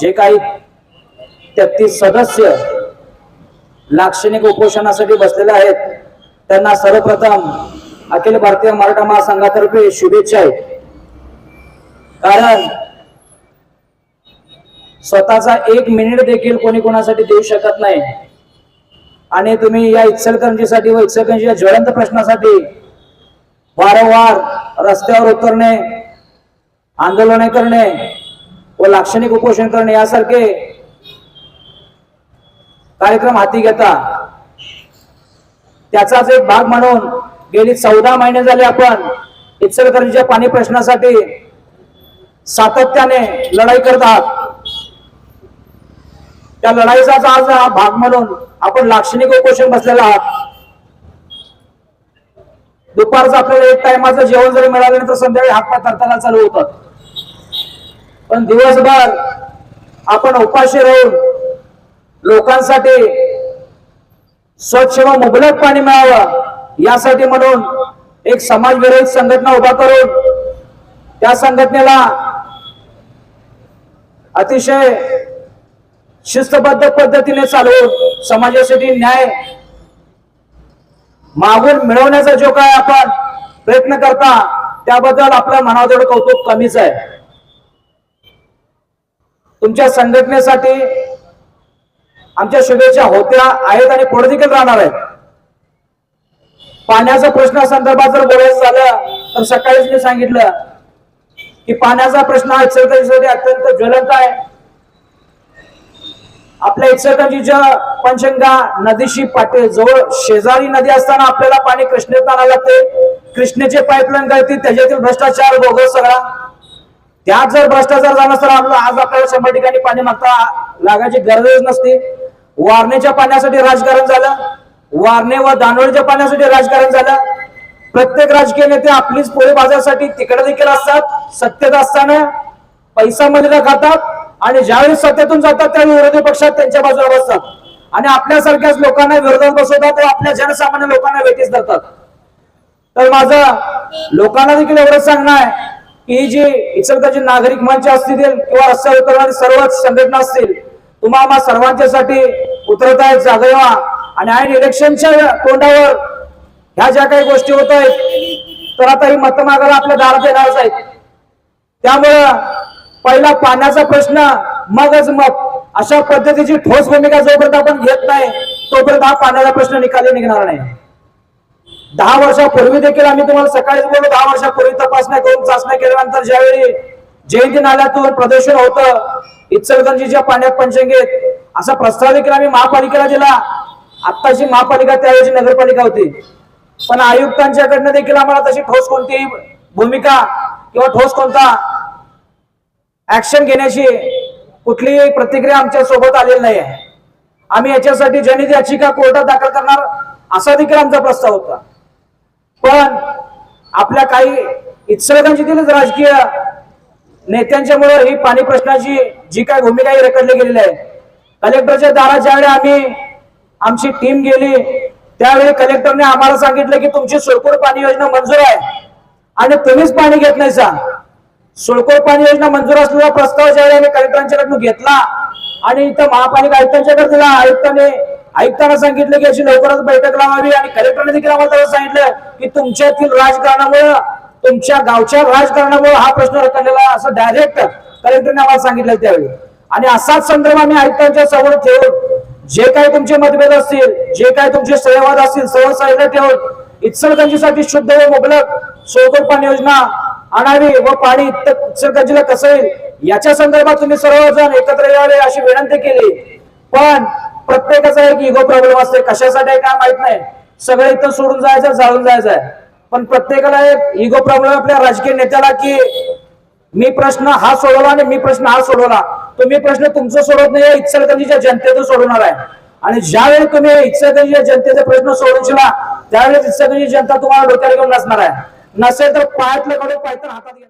जे काही तेहतीस सदस्य लाक्षणिक उपोषणासाठी बसलेले आहेत त्यांना सर्वप्रथम अखिल भारतीय मराठा महासंघातर्फे शुभेच्छा आहेत. कारण स्वतःचा एक मिनिट देखील कोणी कोणासाठी देऊ शकत नाही. आणि तुम्ही या इचलकरंजीसाठी व इचलकरंजीच्या ज्वलंत प्रश्नासाठी वारंवार रस्त्यावर उतरणे आंदोलने करणे व लाक्षणिक उपोषण करणे यासारखे कार्यक्रम हाती घेता. त्याचाच एक भाग म्हणून गेली चौदा महिने झाले आपण इचलकरंजीच्या पाणी प्रश्नासाठी सातत्याने लढाई करत आहात. त्या लढाईचाच आज हा भाग म्हणून आपण लाक्षणिक उपोषण बसलेला आहात. दुपारचं आपल्याला एक टायमाचं जेवण जरी मिळालं तर संध्याकाळी हातपाय तरताना चालू होतात. पण दिवसभर आपण उपाशी राहून लोकांसाठी स्वच्छ व मुबलक पाणी मिळावं यासाठी म्हणून एक समाजविरोधी संघटना उभा करून त्या संघटनेला अतिशय शिस्तबद्ध पद्धतीने चालवून समाजासाठी न्याय मागून मिळवण्याचा जो काय आपण प्रयत्न करता त्याबद्दल आपल्या मनाजवळ कौतुक कमीच आहे. तुमच्या संघटनेसाठी आमच्या शुभेच्छा होत्या आहेत आणि पुढे देखील राहणार आहेत. पाण्याचा प्रश्न संदर्भात जर बोलायचं झालं तर सकाळीच मी सांगितलं की पाण्याचा प्रश्न हा इचलकरंजीसाठी अत्यंत ज्वलंत आहे. आपल्या इचलकरंजीच्या पंचगंगा नदीशी पाटे जवळ शेजारी नदी असताना आपल्याला पाणी कृष्णेत आणावं लागते. कृष्णेचे पाईपलाईन गळती त्याच्यातील भ्रष्टाचार बोगस सगळा त्यात जर भ्रष्टाचार झाला तर आपलं आज आपल्याला शंभर ठिकाणी पाणी मागता लागायची गरजच नसते. वारणेच्या पाण्यासाठी राजकारण झालं. वारणे व दानोळीच्या पाण्यासाठी राजकारण झालं. प्रत्येक राजकीय नेते आपलीच पोळी बाजारासाठी तिकडे देखील असतात. सत्तेत असताना पैसा मध्ये खातात आणि ज्यावेळी सत्तेतून जातात त्यावेळी विरोधी पक्षात त्यांच्या बाजूला बसतात. आणि आपल्यासारख्याच लोकांना विरोधात बसवतात व आपल्या जनसामान्य लोकांना वेटीस धरतात. तर माझं लोकांना देखील एवढंच सांगणं आहे. की जे जी इचलकरंजी नागरिक मंच असतील किंवा रस्त्यावर उतरणारी सर्वच संघटना असतील तुम्हा आम्हा सर्वांच्यासाठी उतरत आहेत जागा आणि ऐन इलेक्शनच्या तोंडावर ह्या ज्या काही गोष्टी होत आहेत तर आता ही मत मागायला आपल्या दारात येणारच आहेत. त्यामुळं पहिला पाण्याचा प्रश्न मगच मत. अशा पद्धतीची ठोस भूमिका जोपर्यंत आपण घेत नाही तोपर्यंत हा पाण्याचा प्रश्न निकाली निघणार नाही. दहा वर्षापूर्वी देखील आम्ही तुम्हाला सकाळीच बोललो दहा वर्षापूर्वी तपासण्या करून चाचण्या केल्यानंतर ज्यावेळी जयंती नाल्यातून प्रदूषण होतं इचलगंजीच्या पाण्यात पंचंगेत असा प्रस्ताव देखील आम्ही महापालिकेला दिला. आत्ताची महापालिका त्यावेळी नगरपालिका होती. पण आयुक्तांच्याकडनं देखील आम्हाला तशी ठोस कोणतीही भूमिका किंवा ठोस कोणता ऍक्शन घेण्याची कुठलीही प्रतिक्रिया आमच्यासोबत आलेली नाही आहे. आम्ही याच्यासाठी जनित याचिका कोर्टात दाखल करणार असा देखील आमचा प्रस्ताव होता. पण आपल्या काही इचलगंजीतीलच राजकीय नेत्यांच्यामुळे ही पाणी प्रश्नाची जी काय भूमिका ही रेकडली गेलेली आहे. कलेक्टरच्या दारात ज्यावेळी आम्ही आमची टीम गेली त्यावेळी कलेक्टरने आम्हाला सांगितलं की तुमची सोडकोड पाणी योजना मंजूर आहे आणि तुम्हीच पाणी घेत नाही सा. सोडकोड पाणी योजना मंजूर असलेला प्रस्ताव ज्यावेळी आम्ही कलेक्टरांच्याकडून घेतला आणि इथं महापालिका आयुक्तांच्याकडे दिला आयुक्तांनी आयुक्तांना सांगितलं की अशी लवकरच बैठक लावावी आणि कलेक्टरने देखील आम्हाला सांगितलं की तुमच्यातील राजकारणामुळे तुमच्या गावच्या राजकारणामुळे हा प्रश्न रखडलेला असं डायरेक्ट कलेक्टरने आम्हाला सांगितलं त्यावेळी. आणि असाच संदर्भ आम्ही आयुक्तांच्या समोर ठेवून जे काही तुमचे मतभेद असतील जे काही तुमचे सहवाद असतील सहज साईडला ठेवून इचलगंजीसाठी शुद्ध व मुबलक सोडकोड पाणी योजना आणावी व पाणी इचलगंजीला कसं येईल याच्या संदर्भात तुम्ही सर्वजण एकत्र यावे अशी विनंती केली. पण प्रत्येकाचा एक इगो प्रॉब्लेम असते कशासाठी आहे काय माहीत नाही. सगळं इथं सोडून जायचं जाळून जायचं आहे. पण प्रत्येकाला एक इगो प्रॉब्लेम आपल्या राजकीय नेत्याला की मी प्रश्न हा सोडवला आणि मी प्रश्न हा सोडवला. तुम्ही प्रश्न तुमचं सोडवत नाही इचलकरंजीच्या जनतेचं सोडवणार आहे. आणि ज्यावेळी तुम्ही इचलकरंजीच्या जनतेचे प्रश्न सोडवशीला त्यावेळेस इचलकरंजी जनता तुम्हाला डोक्याला घेऊन नसणार आहे. नसेल तर पायातलं कडे पायथन हातात